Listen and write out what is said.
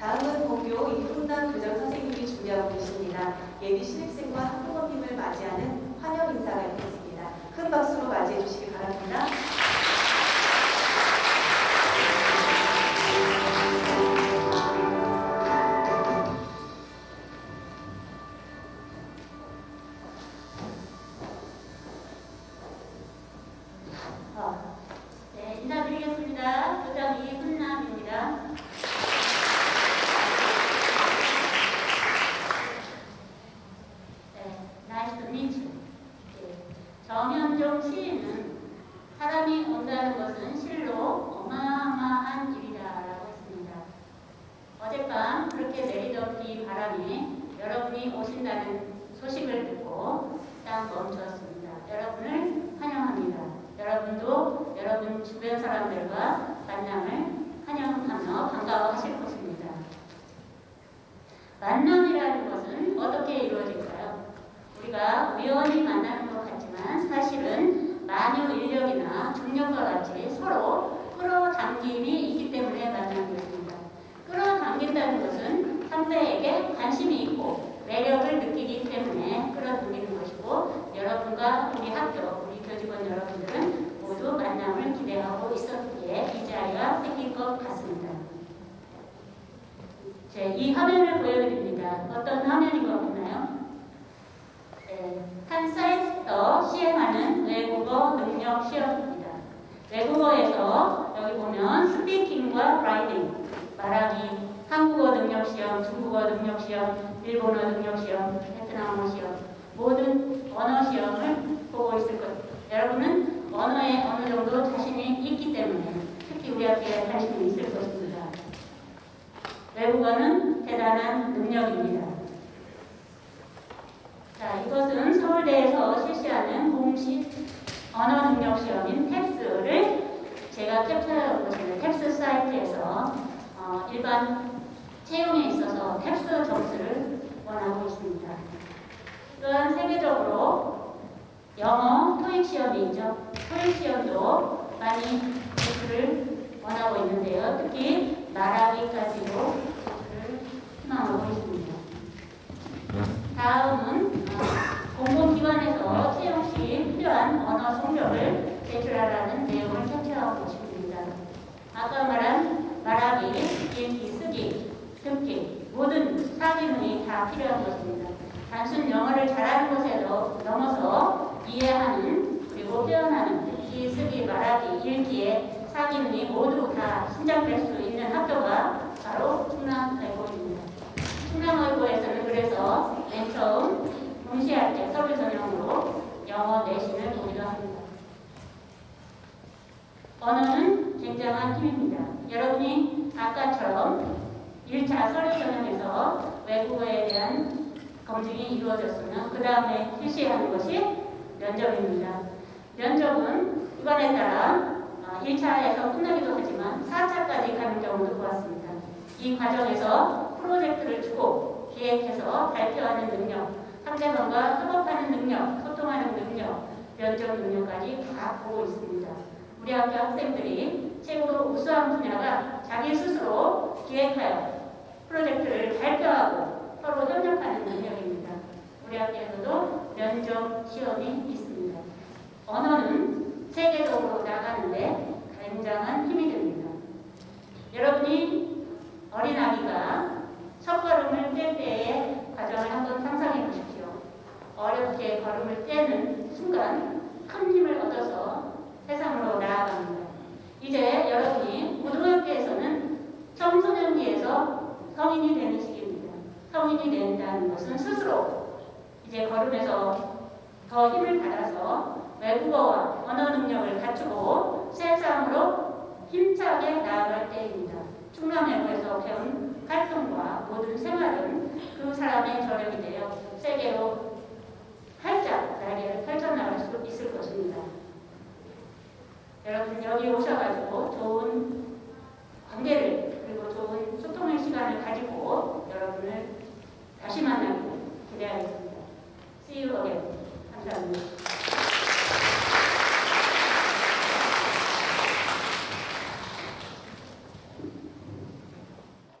다음은 본교 이훈남 교장 것은 실로 어마어마한 일이다라고 했습니다. 어젯밤 그렇게 내리던 비 바람이 여러분이 오신다는 소식을 듣고 딱 멈추었습니다. 여러분을 환영합니다. 여러분도 여러분 주변 사람들과 만남을 환영하며 반가워하실 것입니다. 만남이라는 것은 어떻게 이루어질까요? 우리가 우연히 만나는 것 같지만 사실은 만유 인력이나 중력과 같이 서로 끌어당김이 있기 때문에 만나는 것입니다. 끌어당긴다는 것은 상대에게 관심이 있고 매력을 느끼기 때문에 끌어당기는 것이고 여러분과 우리 학교, 우리 교직원 여러분들은 모두 만남을 기대하고 있었기에 이 자리가 생긴 것 같습니다. 제 이 화면을 보여드립니다. 어떤 화면인 것 같나요? 네, 한 사이트부터 시행하는 외국어 능력 시험입니다. 외국어에서 여기 보면 스피킹과 라이팅, 말하기, 한국어 능력 시험, 중국어 능력 시험, 일본어 능력 시험, 베트남어 시험, 모든 언어 시험을 보고 있을 것. 여러분은 언어에 어느 정도 자신이 있기 때문에 특히 우리 학교에 관심이 있을 것입니다. 외국어는 대단한 능력입니다. 자, 이것은 서울대에서 실시하는 공식 언어 능력 시험인 탭스를 제가 캡처해 보시는 탭스 사이트에서 어, 일반 채용에 있어서 탭스 점수를 원하고 있습니다. 또한 세계적으로 영어 토익 시험이 있죠. 토익 시험도 많이 점수를 원하고 있는데요. 특히 말하기까지도 점수를 희망하고 있습니다. 다음은 어, 공공기관에서 채용 시 필요한 언어 성적을 제출하라는 내용을 캡처하고 싶습니다. 아까 말한 말하기, 듣기 모든 사기능이 다 필요한 것입니다. 단순 영어를 잘하는 것에 넘어서 이해하는 그리고 표현하는 듣기, 쓰기, 말하기, 읽기의 사기능이 모두 다 신장될 수 있는 학교가 바로 충남외고입니다. 충남외고에서는 그래서 맨 처음 동시할 때 서류 전형으로 영어 내신을 보기도 합니다. 언어는 굉장한 힘입니다. 여러분이 아까처럼 1차 서류 전형에서 외국어에 대한 검증이 이루어졌으면 그 다음에 실시하는 것이 면접입니다. 면접은 기관에 따라 1차에서 끝나기도 하지만 4차까지 가는 경우도 보았습니다. 이 과정에서 프로젝트를 주고 기획해서 발표하는 능력, 상대방과 협업하는 능력, 소통하는 능력, 면접 능력까지 다 보고 있습니다. 우리 학교 학생들이 최고로 우수한 분야가 자기 스스로 기획하여 프로젝트를 발표하고 서로 협력하는 능력입니다. 우리 학교에서도 면접 시험이 있습니다. 언어는 세계적으로 나가는데 굉장한 힘이 됩니다. 여러분이 어린아기가 첫 걸음을 뗄 때의 과정을 한번 상상해 보십시오. 어렵게 걸음을 떼는 순간 큰 힘을 얻어서 세상으로 나아갑니다. 이제 여러분이 고등학교에서는 청소년기에서 성인이 되는 시기입니다. 성인이 된다는 것은 스스로 이제 걸음에서 더 힘을 받아서 외국어와 언어 능력을 갖추고 세상으로 힘차게 나아갈 때입니다. 충남외고에서 배운 활동과 모든 생활은 그 사람의 저력이 되어 세계로 활짝 날개를 펼쳐나갈 수 있을 것입니다. 여러분 여기 오셔가지고 좋은 관계를 그리고 좋은 소통의 시간을 가지고 여러분을 다시 만나기를 기대하겠습니다. See you again. 감사합니다.